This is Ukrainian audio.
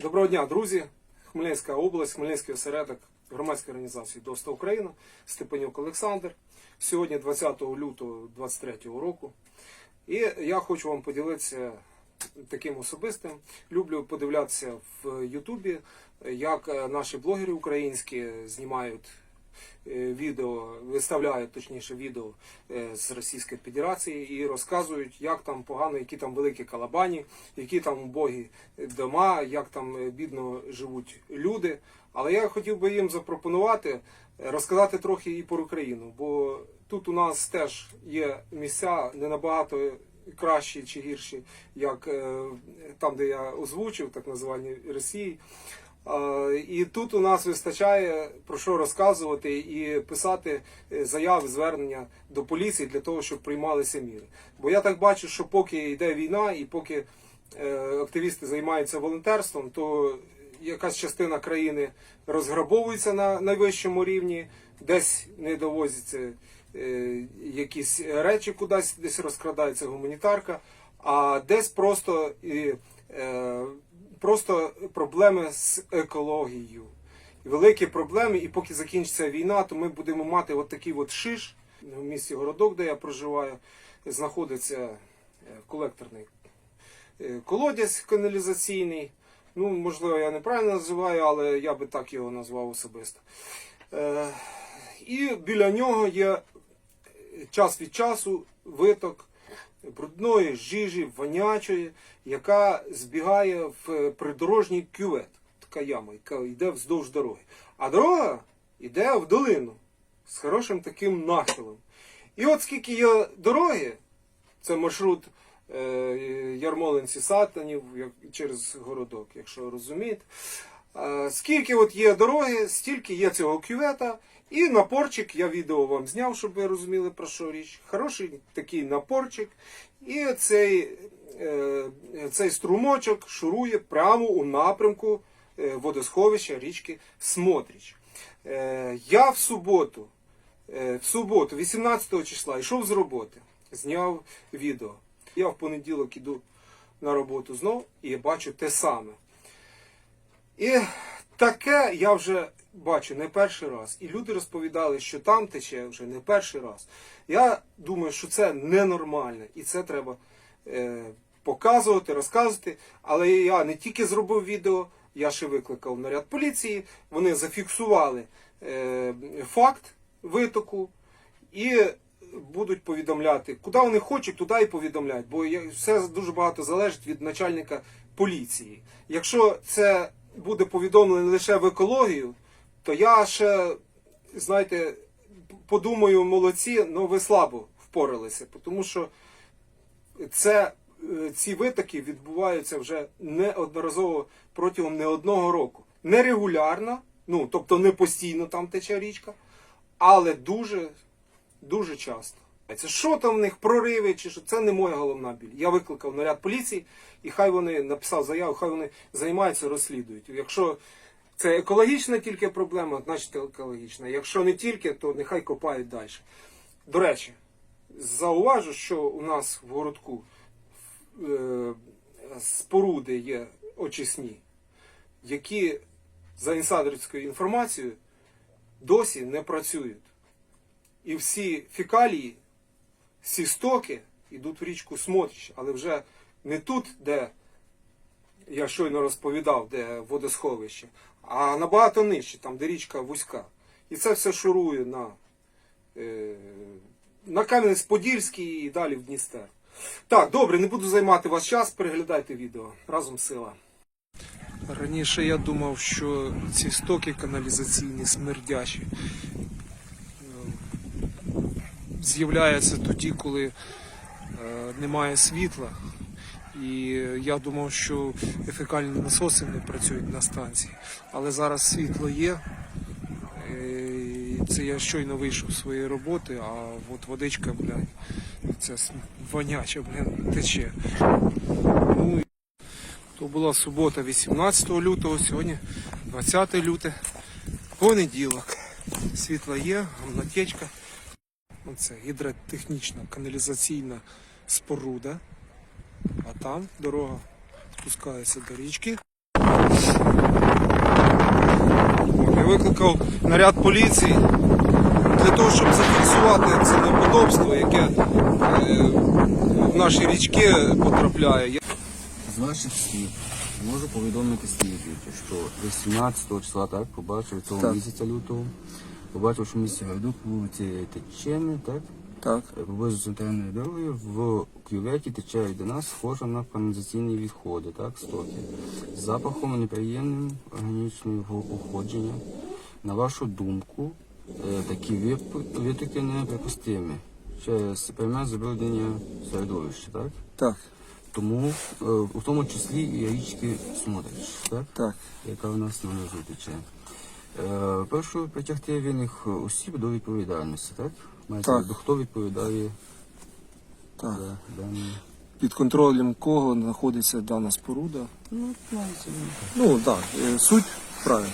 Доброго дня, друзі! Хмельницька область, Хмельницький осередок громадської організації ДОСТА Україна, Степанюк Олександр. Сьогодні 20 лютого 2023 року. І я хочу вам поділитися таким особистим. Люблю подивлятися в Ютубі, як е, наші блогери українські знімають відео, виставляють точніше відео е, з Російської Федерації і розказують, як там погано, які там великі калабані, які там убогі дома, як там е, бідно живуть люди. Але я хотів би їм запропонувати е, розказати трохи і про Україну, бо тут у нас теж є місця не набагато кращі чи гірші, як е, там, де я озвучив, так називані Росії. І тут у нас вистачає про що розказувати і писати е, заяви, звернення до поліції для того, щоб приймалися міри. Бо я так бачу, що поки йде війна і поки е, активісти займаються волонтерством, то якась частина країни розграбовується на найвищому рівні, десь не довозяться е, якісь речі кудись, десь розкрадається гуманітарка, а десь просто. Просто проблеми з екологією. Великі проблеми, і поки закінчиться війна, то ми будемо мати от такий от шиш. В місті Городок, де я проживаю, знаходиться е, колекторний е, колодязь каналізаційний. Ну, можливо, я неправильно називаю, але я би так його назвав особисто. Е, І біля нього є час від часу виток брудної жижі, вонячої, яка збігає в придорожній кювет. Така яма, яка йде вздовж дороги. А дорога йде в долину з хорошим таким нахилом. І от скільки є дороги, це маршрут е, Ярмолинці Сатанів через городок, якщо розумієте. Скільки от є дороги, стільки є цього кювета. І напорчик, я відео вам зняв, щоб ви розуміли про що річ. Хороший такий напорчик. І цей, е, цей струмочок шурує прямо у напрямку е, водосховища річки Смотріч. Е, я в суботу, в суботу, 18 числа, йшов з роботи, зняв відео. Я в понеділок іду на роботу знов і бачу те саме. І таке я вже бачу не перший раз. І люди розповідали, що там тече вже не перший раз. Я думаю, що це ненормально, і це треба е, показувати, розказувати. Але я не тільки зробив відео, я ще викликав наряд поліції. Вони зафіксували е, факт витоку і будуть повідомляти, куди вони хочуть, туди і повідомляють. Бо все дуже багато залежить від начальника поліції. Якщо це буде повідомлено лише в екологію, то я ще, знаєте, подумаю, молодці, але ви слабо впоралися, тому що це, е, ці витоки відбуваються вже неодноразово протягом не одного року. Нерегулярно, ну тобто не постійно там тече річка, але дуже, дуже часто. Це що там в них прориви, чи що це не моя головна біль. Я викликав наряд поліції, і хай вони написав заяву, хай вони займаються, розслідують. Якщо це екологічна тільки проблема, значить екологічна. Якщо не тільки, то нехай копають далі. До речі, зауважу, що у нас в городку е, споруди є очисні, які за інсайдерською інформацією досі не працюють. І всі фекалії, всі стоки йдуть в річку Смотрич, але вже не тут, де я щойно розповідав, де водосховище, а набагато нижче, там, де річка вузька. І це все шурує на, е, на Кам'янець-Подільський і далі в Дністер. Так, добре, не буду займати вас час, переглядайте відео. Разом сила. Раніше я думав, що ці стоки каналізаційні смердячі з'являються тоді, коли е, немає світла. І я думав, що фекальні насоси не працюють на станції. Але зараз світло є. Е, Це я щойно вийшов з своєї роботи, а от водичка, блядь, це воняча, блядь, тече. Ну, то була субота 18 лютого, сьогодні 20 люте, понеділок. Світло є, гамнотечка. Оце гідротехнічна каналізаційна споруда. А там дорога спускається до річки. Я викликав наряд поліції для того, щоб зафіксувати це неподобство, яке е, в наші річки потрапляє. З ваших слів можу повідомити слідуюче, що 18 числа так побачив цього Так. місяця лютого, побачив, що в місті Гайдук вулиці Течени, так, Так. е, поблизу центральної дороги в кюветі тече до нас схожа на каналізаційні відходи, так, стоки. З запахом неприємним органічного походження. На вашу думку, е, такі витоки неприпустимі через пряме забруднення середовища, так? Так, Тому е, у тому числі і річки Смотрич, так? так. яка в нас внизу тече. Е, Першу притягти винних осіб до відповідальності, так? Мається Так. хто відповідає так. за дані. Під контролем кого знаходиться дана споруда. Ну. Ну так, е, суть правильно.